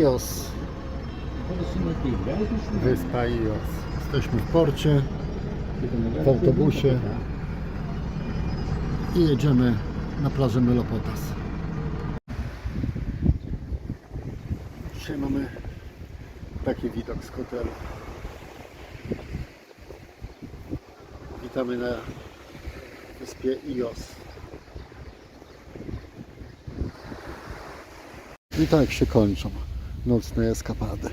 Ios. Wyspa Ios. Jesteśmy w porcie, w autobusie i jedziemy na plażę Melopotas. Dzisiaj mamy taki widok z hotelu. Witamy na wyspie Ios. I tak się kończą nocne eskapady.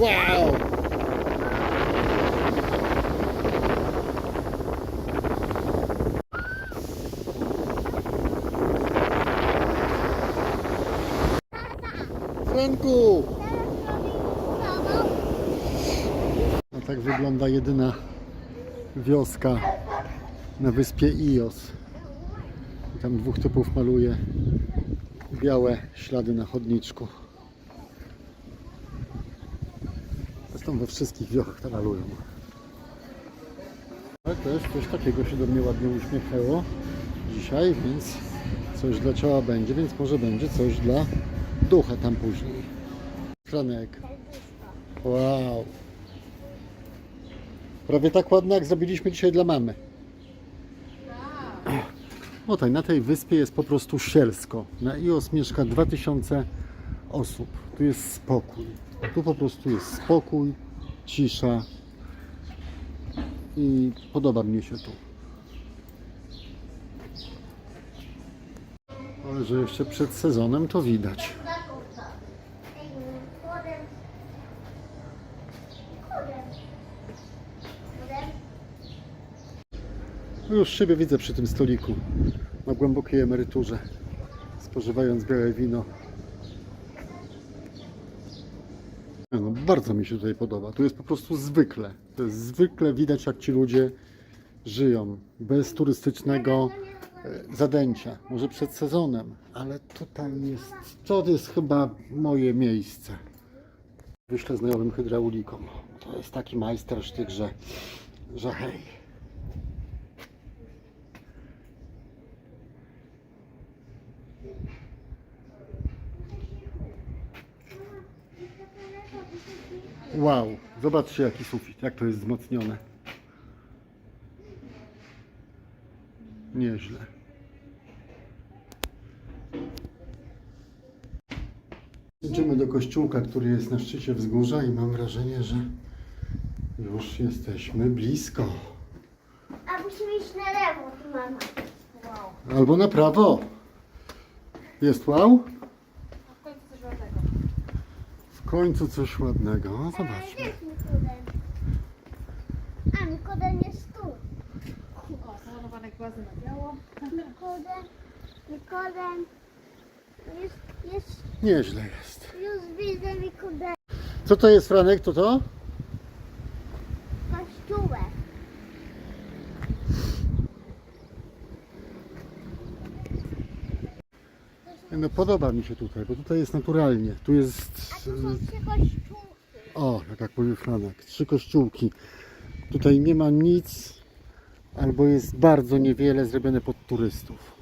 Wow! Franku! No tak wygląda jedyna wioska na wyspie Ios. I tam dwóch typów maluje białe ślady na chodniczku. Zresztą we wszystkich wiochach to malują. Ale też coś takiego się do mnie ładnie uśmiechnęło dzisiaj, więc coś dla ciała będzie, więc może będzie coś dla ducha tam później. Franek. Wow. Prawie tak ładne jak zrobiliśmy dzisiaj dla mamy. O tak, na tej wyspie jest po prostu sielsko. Na Ios mieszka 2000 osób. Tu jest spokój. Tu po prostu jest spokój, cisza i podoba mi się tu. Ale że jeszcze przed sezonem to widać. Już siebie widzę przy tym stoliku na głębokiej emeryturze, spożywając białe wino. No, bardzo mi się tutaj podoba. Tu jest po prostu zwykle. To jest zwykle widać, jak ci ludzie żyją. Bez turystycznego e, zadęcia. Może przed sezonem, ale tutaj jest. To jest chyba moje miejsce. Wyślę znajomym hydraulikom. To jest taki majstersztyk, że, że hej. Wow, zobaczcie jaki sufit, jak to jest wzmocnione. Nieźle. Idziemy do kościółka, który jest na szczycie wzgórza i mam wrażenie, że już jesteśmy blisko. A musimy iść na lewo, tu mama. Wow. Albo na prawo. Jest wow? W końcu coś ładnego. No, zobaczmy. A, Nikodem jest tu. O, załadowane głazy na biało. Nikodem, Nikodem. Jest, jest, Nieźle jest. już widzę Nikodem. Co to jest, Franek? To to? No podoba mi się tutaj, bo tutaj jest naturalnie. Tu jest... A tu są trzy kościółki. O, jak, jak powiedział Franek, trzy kościółki. Tutaj nie ma nic, albo jest bardzo niewiele zrobione pod turystów.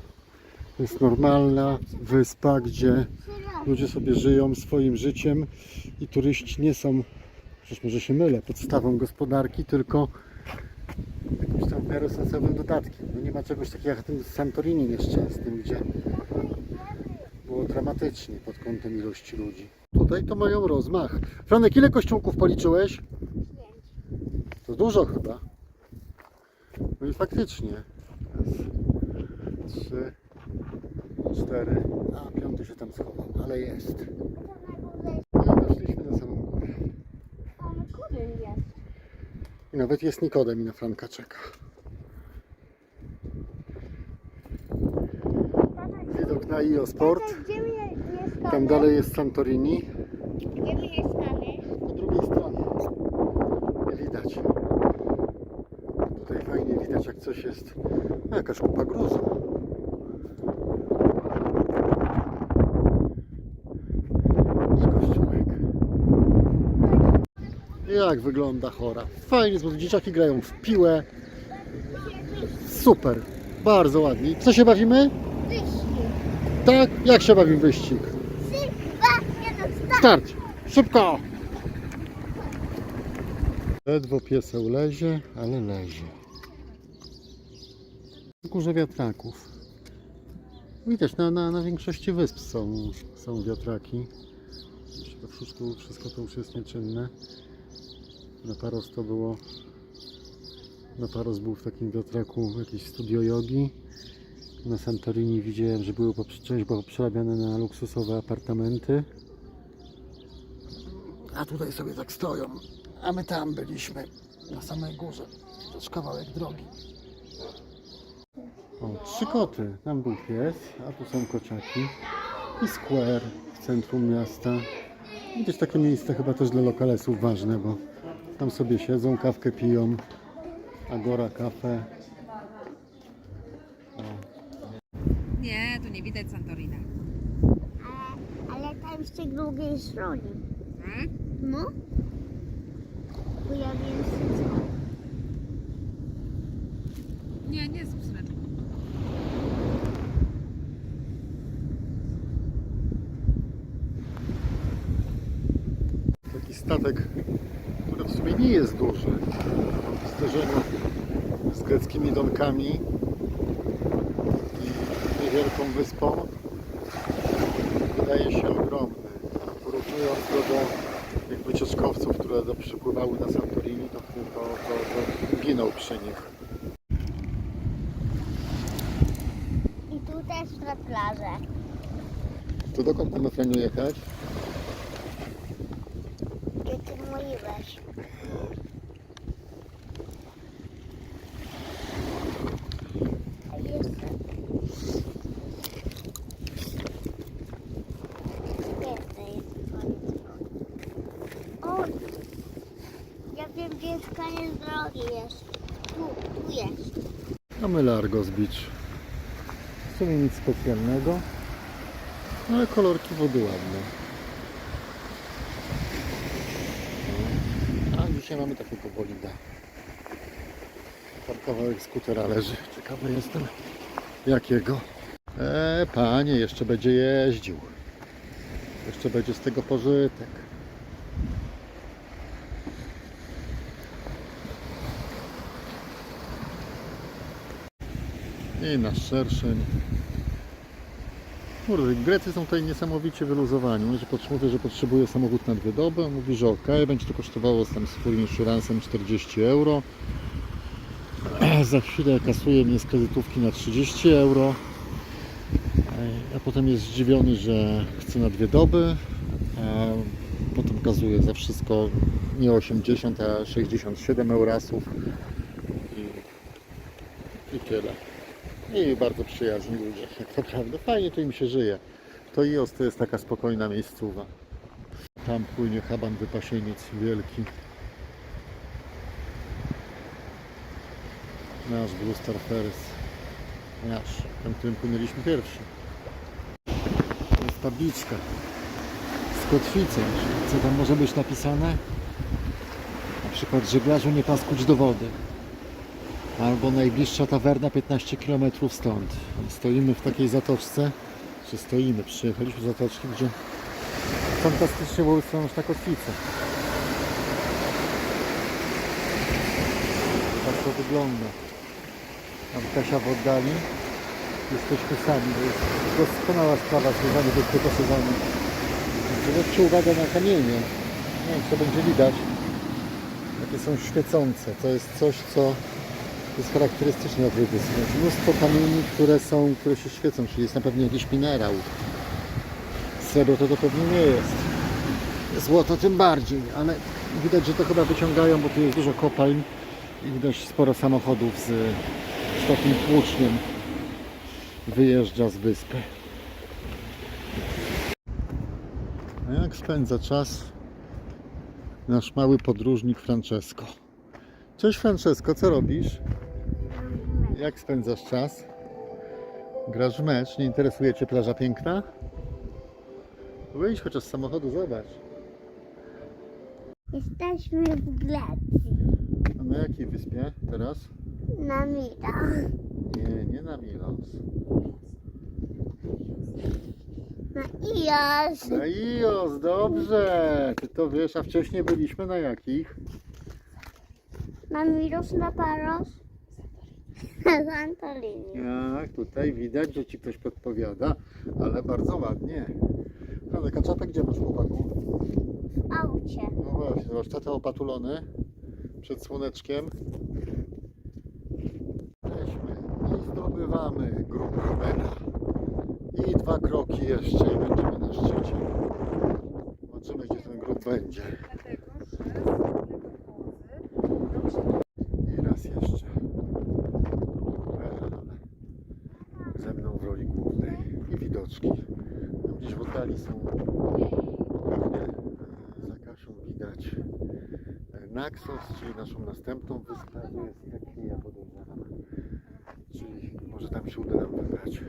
To jest normalna wyspa, gdzie ludzie sobie żyją swoim życiem i turyści nie są, przecież może się mylę, podstawą gospodarki, tylko jakimś tam w miarę dodatkiem. No nie ma czegoś takiego jak ten Santorini nieszczęsnym, gdzie było dramatycznie pod kątem ilości ludzi. Tutaj to mają rozmach. Franek, ile kościółków policzyłeś? To dużo chyba. No i faktycznie. Raz, trzy, cztery. A, piąty się tam schował, ale jest. No i weszliśmy na samą górę. Nikodem jest. I nawet jest Nikodem i na Franka czeka. Widok na IO Sport. Tata, Gdzie? Tam dalej jest Santorini. Gdzie? Po drugiej stronie. Nie widać. Tutaj fajnie widać jak coś jest. A, jakaś kupa gruzu. Jak wygląda chora. Fajnie, bo dzieciaki grają w piłę. Super, bardzo ładnie. Co się bawimy? Tak? Jak się bawimy wyścig? Start. Szybko! Ledwo pieseł lezie, ale lezie. Górze wiatraków. Widać, na, na, na większości wysp są, są wiatraki. To wszystko, wszystko to już jest nieczynne. Na Paros to było... Na Paros był w takim wiatraku jakieś studio jogi. Na Santorini widziałem, że były część była przerabiane na luksusowe apartamenty. A tutaj sobie tak stoją. A my tam byliśmy, na samej górze. Też kawałek drogi. O, trzy koty. Tam był pies, a tu są kociaki. I square w centrum miasta. Też takie miejsce chyba też dla lokalesów ważne, bo tam sobie siedzą, kawkę piją. Agora kafe. Nie, tu nie widać Santorina. Ale, ale tam z tej drugiej stronie. Tak? No. Pojawiłem się co? Nie, nie jest ósmeczką. Taki statek, który w sumie nie jest duży. W zderzeniu z greckimi donkami i niewielką wyspą wydaje się ogromny. Porównując go do tych wycieczkowców, które przypływały na Santorini, to, to, to, to ginął przy nich. I tu też na plażę. To dokąd mamy Franiu jechać? Gdzie ty mówiłeś? A jeszcze... Więcej jest O! Ja wiem, gdzie jest koniec drogi jest. Tu, tu jest. Mamy Largos Beach. W sumie nic specjalnego, no ale kolorki wody ładne. No. A dzisiaj mamy takiego bolida. Tam kawałek skutera leży. Ciekawy jestem jakiego. E, panie, jeszcze będzie jeździł. Jeszcze będzie z tego pożytek. I nasz szerszeń. Kurde, Grecy są tutaj niesamowicie wyluzowani. Mówi, że potrzebuje, że potrzebuje samochód na dwie doby. Mówi, że ok, będzie to kosztowało z tym z full insurancem 40 euro. Za chwilę kasuje mnie z kredytówki na 30 euro. A potem jest zdziwiony, że chce na dwie doby. A potem kazuje za wszystko nie 80, a 67 eurasów. I, i tyle. I bardzo przyjazni ludzie, jak naprawdę. Fajnie tu im się żyje. To IOS to jest taka spokojna miejscowa. Tam płynie haban wypasieniec wielki. Nasz Blue Star Ferris. Nasz. Tam, którym płynęliśmy pierwszy. To jest tabliczka z kotwicą. Co tam może być napisane? Na przykład żeglarzu nie paskuć do wody. Albo najbliższa tawerna 15 km stąd. Stoimy w takiej zatoczce, czy stoimy, przyjechaliśmy z zatoczki, gdzie fantastycznie były już na kotwicę. Tak to wygląda. Tam Kasia w oddali. Jesteśmy sami, to jest doskonała sprawa związana z sezonu. Zwróćcie uwagę na kamienie. Nie wiem, to będzie widać. Jakie są świecące. To jest coś, co jest wyspy. Jest Mnóstwo kamieni, które są, które się świecą, czyli jest na pewno jakiś minerał. Srebro to to pewnie nie jest. Złoto tym bardziej, ale widać, że to chyba wyciągają, bo tu jest dużo kopalń i widać sporo samochodów z, z takim tłuczniem wyjeżdża z wyspy. A jak spędza czas nasz mały podróżnik Francesco? Cześć Francesco, co robisz? Jak spędzasz czas? Grasz w mecz? Nie interesuje Cię plaża piękna? Wyjdź chociaż z samochodu, zobacz. Jesteśmy w Grecji. A na jakiej wyspie teraz? Na mida. Nie, nie na Milos. Na Ios. Na Ios, dobrze. Ty to wiesz, a wcześniej byliśmy na jakich? Na Miros, na Paros. Na Santorini. Tak, tutaj widać, że ci ktoś podpowiada, ale bardzo ładnie. Ale kaczapek gdzie masz chłopaku? W aucie. No właśnie, warsztaty opatulony przed słoneczkiem. Jesteśmy i zdobywamy grób Rubena. I dwa kroki jeszcze i będziemy na szczycie. Zobaczymy, gdzie ten grób będzie. I raz jeszcze. Rubena, ale ze mną w roli głównej. I widoczki. Tam gdzieś w oddali są pewnie e, za kaszą widać e, Naxos, czyli naszą następną wyspę. Jest taki, ja podejrzewam. Czyli może tam się uda nam wybrać.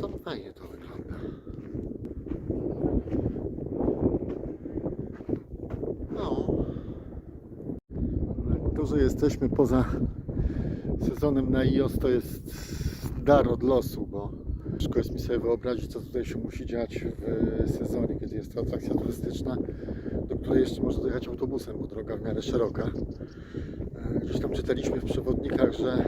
To fajnie to wygląda. No. To, że jesteśmy poza sezonem na IOS to jest dar od losu, bo ciężko jest mi sobie wyobrazić, co tutaj się musi dziać w sezonie, kiedy jest to atrakcja turystyczna, do której jeszcze można dojechać autobusem, bo droga w miarę szeroka. Gdzieś tam czytaliśmy w przewodnikach, że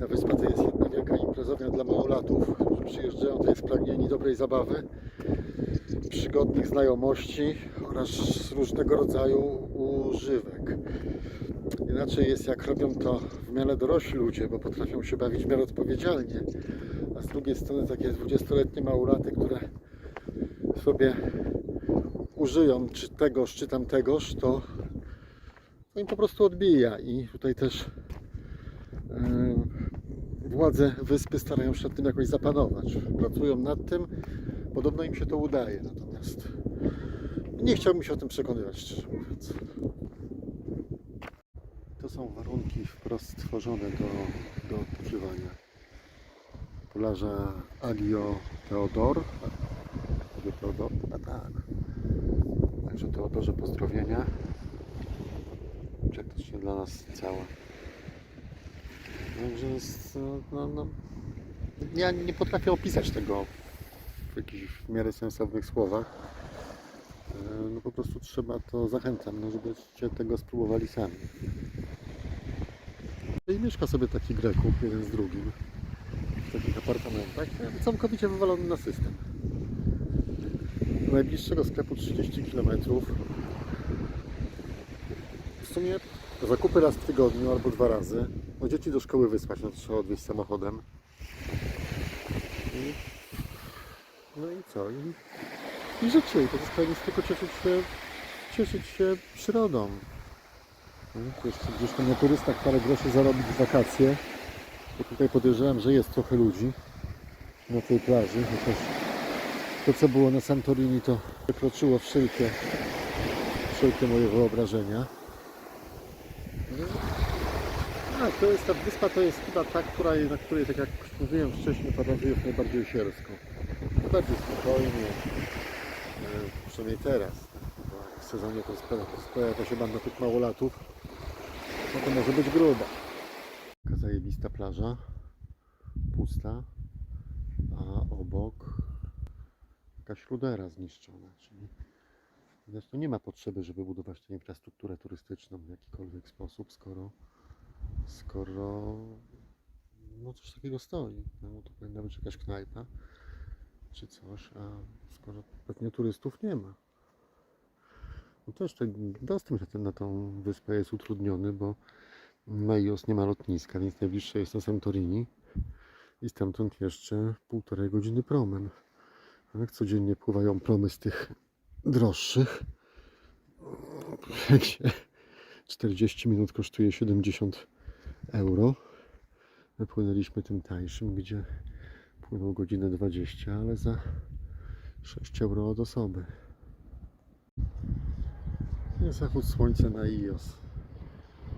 ta wyspa to jest jedna wielka imprezownia dla małolatów, którzy przyjeżdżają tutaj spragnieni dobrej zabawy, przygodnych znajomości oraz różnego rodzaju używek. Inaczej jest jak robią to w miarę dorośli ludzie, bo potrafią się bawić w miarę odpowiedzialnie. A z drugiej strony takie 20-letnie małolaty, które sobie użyją czy tegoż, czy tamtegoż, to, to im po prostu odbija. I tutaj też yy, władze wyspy starają się nad tym jakoś zapanować. Pracują nad tym, podobno im się to udaje. Natomiast nie chciałbym się o tym przekonywać, szczerze mówiąc. To są warunki wprost stworzone do, do odpoczywania. Plaża Agio Teodor. Agio Teodor? A tak. Także Teodorze pozdrowienia. Praktycznie dla nas całe. Także jest, no, no, ja nie potrafię opisać tego w jakichś w miarę sensownych słowach. E, No po prostu trzeba to, zachęcam, no żebyście tego spróbowali sami. I mieszka sobie taki Greków, jeden z drugim, w takich apartamentach, całkowicie wywalony na system. Najbliższego sklepu 30 km. W sumie zakupy raz w tygodniu albo dwa razy. No dzieci do szkoły wysłać, no trzeba odwieźć samochodem. I, no i co? I, i życie. I pozostaje nic tylko cieszyć się, cieszyć się przyrodą. No, to Jeszcze gdzieś tam na turystach parę groszy zarobić w wakacje. Bo tutaj podejrzewam, że jest trochę ludzi na tej plaży. Chociaż to co było na Santorini to przekroczyło wszelkie, wszelkie moje wyobrażenia. Tak, to jest ta wyspa, to jest chyba ta, która, na której, tak jak mówiłem wcześniej, panowie jest najbardziej siersko. Bardziej spokojnie, e, przynajmniej teraz. W sezonie to sprawia, to się banda tych małolatów, no to może być gruba. Taka zajebista plaża, pusta, a obok jakaś rudera zniszczona, czyli zresztą nie ma potrzeby, żeby budować tę infrastrukturę turystyczną w jakikolwiek sposób, skoro skoro no coś takiego stoi. No, to powinna być jakaś knajpa czy coś, a skoro pewnie turystów nie ma. No też ten dostęp na, na tą wyspę jest utrudniony, bo Meios nie ma lotniska, więc najbliższe jest to Santorini i stamtąd jeszcze półtorej godziny promem. Tak, codziennie pływają promy z tych droższych. Gdzie 40 minut kosztuje 70 euro. My płynęliśmy tym tańszym, gdzie płynął godzinę 20, ale za 6 euro od osoby. Jest zachód słońca na Ios.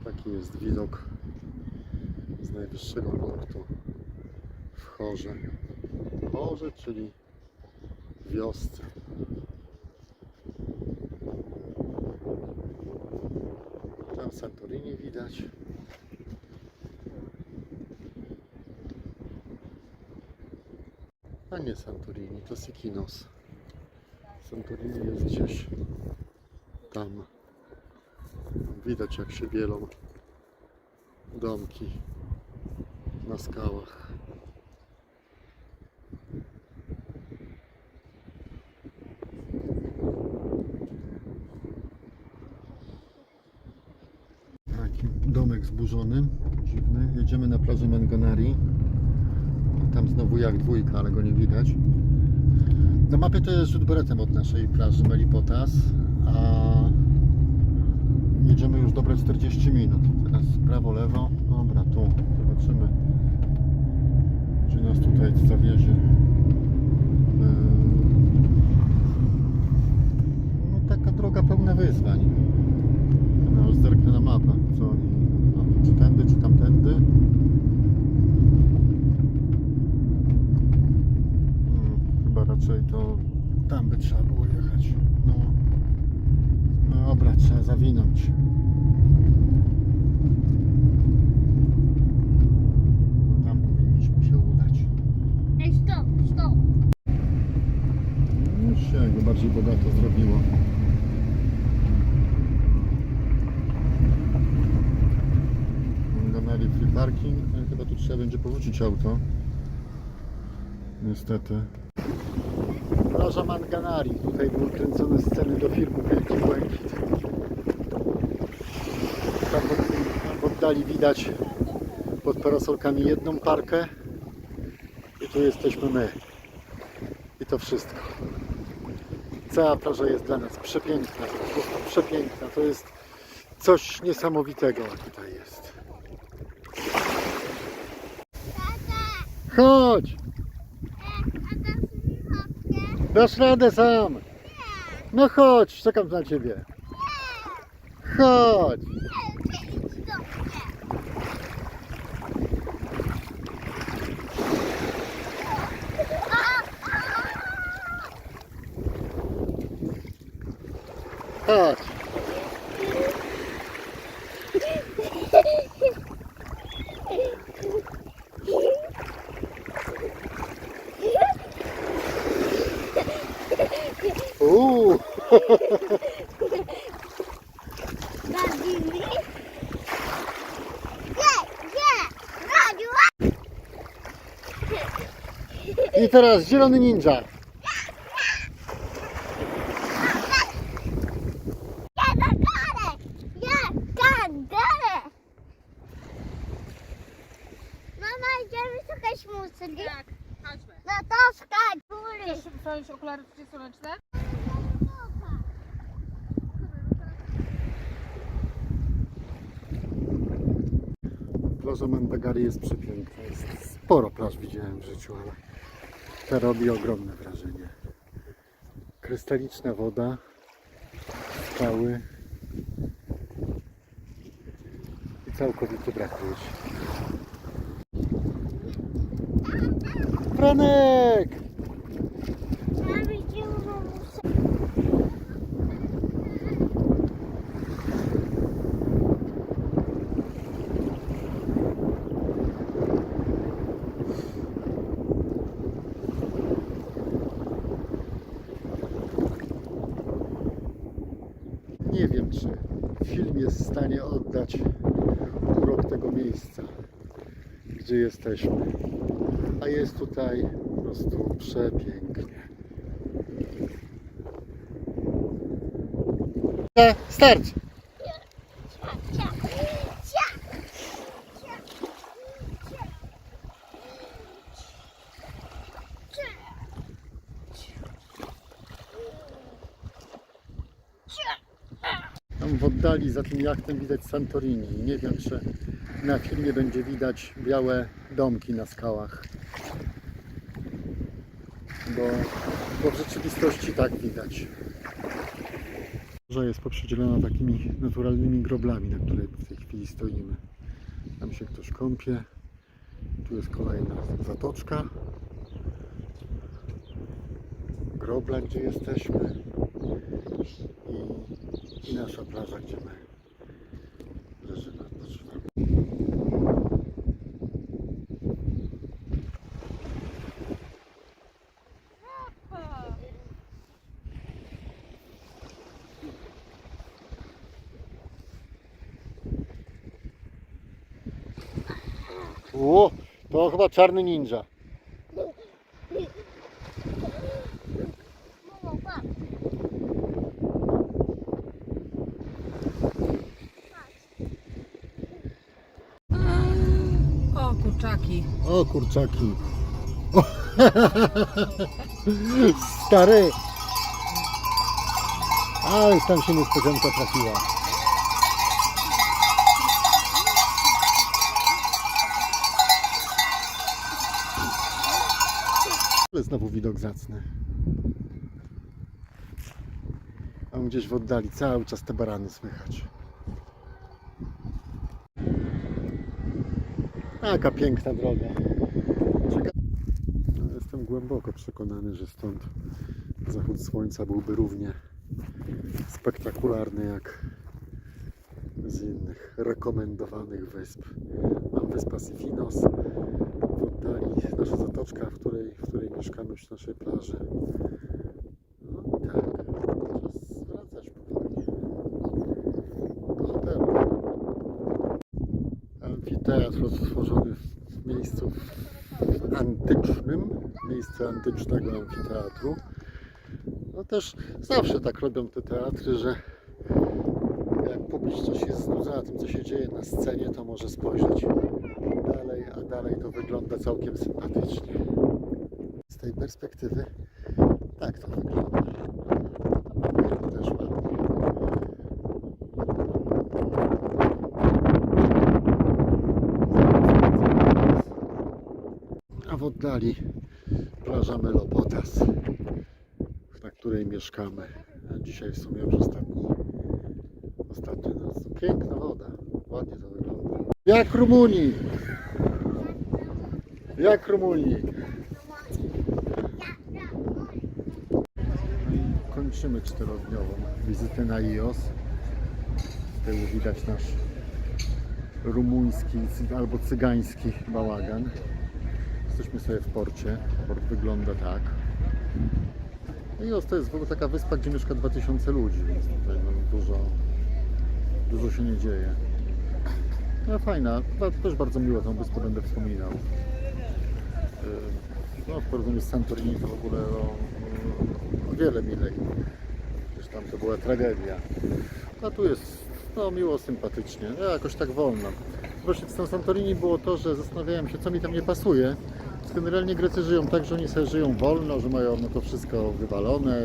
Taki jest widok z najwyższego punktu w Chorze. Chorze, czyli wiosce. Tam Santorini widać. A nie Santorini, to Sikinos. Santorini jest gdzieś tam. Widać jak się bielą domki na skałach. Jedziemy na plażę Manganari. Tam znowu jak dwójka, ale go nie widać. Na mapie to jest rzut beretem od naszej plaży Melipotas, a jedziemy już dobre 40 minut. Teraz prawo, lewo. Dobra, tu zobaczymy, gdzie nas tutaj zawiezie. Eee, No taka droga pełna wyzwań. Już zerknę na mapę, co i no, czy tędy, czy tamtędy. Hmm, raczej to tam by trzeba było jechać. No, no dobra, trzeba zawinąć. No tam powinniśmy się udać. Ej, stop, stop. Już się go bardziej bogato zrobiło. Manganari free parking. No, chyba tu trzeba będzie powrócić auto. Niestety. Plaża Manganari. Tutaj były kręcone sceny do filmu Wielki Błękit. Tam w, oddali widać pod parasolkami jedną parkę. I tu jesteśmy my. I to wszystko. Cała plaża jest dla nas przepiękna, przepiękna. To jest coś niesamowitego tutaj jest. Chodź! Dasz radę sam! No chodź, czekam na ciebie. Chodź! Uuu! Bawimy? Nie, nie, Radziu, I teraz zielony ninja. muzyki. Tak, chodźmy. No to skacz, góry. Chcesz wziąć okulary przeciwsłoneczne? Plaża Mandagari jest przepiękna. Jest sporo plaż widziałem w życiu, ale ta robi ogromne wrażenie. Krystaliczna woda, skały i całkowity brak ludzi. Franek! Mamy dziurę muzyki. Nie wiem, czy film jest w stanie oddać urok tego miejsca, gdzie jesteśmy. A jest tutaj po prostu przepięknie. Start! Za tym jachtem widać Santorini. Nie wiem, czy na filmie będzie widać białe domki na skałach. Bo, bo w rzeczywistości tak widać. Morze jest poprzedzielona takimi naturalnymi groblami, na której w tej chwili stoimy. Tam się ktoś kąpie. Tu jest kolejna zatoczka. Grobla, gdzie jesteśmy. I, i nasza plaża, gdzie my O, to chyba czarny ninja. O, kurczaki. O kurczaki. O. Stary. Ale tam się niespodzianka trafiła. Ale zacny. A gdzieś w oddali cały czas te barany słychać. Jaka piękna droga. No, Jestem głęboko przekonany, że stąd zachód słońca byłby równie spektakularny jak z innych rekomendowanych wysp. Mam wyspa Sifinos, nasza zatoczka, w której, w której mieszkamy przy naszej plaży. No tak, czas wracać powoli do hotelu. Amfiteatr stworzony w miejscu antycznym, miejsce antycznego amfiteatru. No też zawsze tak robią te teatry, że jak publiczność jest znudzona tym, co się dzieje na scenie, to może spojrzeć dalej, a dalej to wygląda całkiem sympatycznie. Z tej perspektywy tak to wygląda. Też. A w oddali plaża Melopotas, na której mieszkamy. Dzisiaj w sumie już ostatni, noc. Piękna woda, ładnie to wygląda. Jak Rumunii! Jak Rumunii! Kończymy czterodniową wizytę na IOS. Z tyłu widać nasz rumuński albo cygański bałagan. Jesteśmy sobie w porcie. Port wygląda tak. No i to jest w ogóle taka wyspa, gdzie mieszka 2000 ludzi, więc tutaj no, dużo, dużo się nie dzieje. No fajna, też bardzo miło tą wyspę będę wspominał. Yy, No, w porównaniu z Santorini to w ogóle o, o wiele milej. Przecież tam to była tragedia. A tu jest no, miło, sympatycznie. No, jakoś tak wolno. Właśnie z tym Santorini było to, że zastanawiałem się, co mi tam nie pasuje. Generalnie Grecy żyją tak, że oni sobie żyją wolno, że mają no to wszystko wywalone,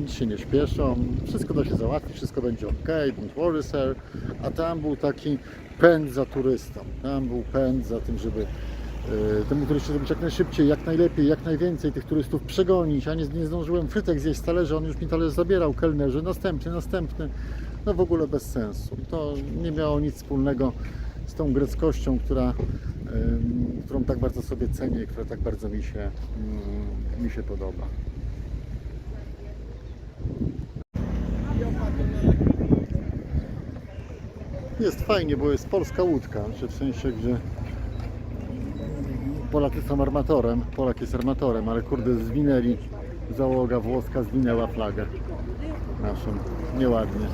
nic się nie śpieszą, wszystko da się załatwić, wszystko będzie ok, don't worry sir. A tam był taki pęd za turystą. Tam był pęd za tym, żeby e, temu turyście zrobić jak najszybciej, jak najlepiej, jak najwięcej tych turystów przegonić. Ja nie, nie zdążyłem frytek zjeść z talerza, on już mi talerz zabierał, kelnerzy, następny, następny. No w ogóle bez sensu. To nie miało nic wspólnego z tą greckością, która, którą tak bardzo sobie cenię i która tak bardzo mi się, ym, mi się podoba. Jest fajnie, bo jest polska łódka, w sensie, gdzie Polacy są armatorem, Polak jest armatorem, ale kurde zwinęli, załoga włoska zwinęła flagę naszą, nieładnie.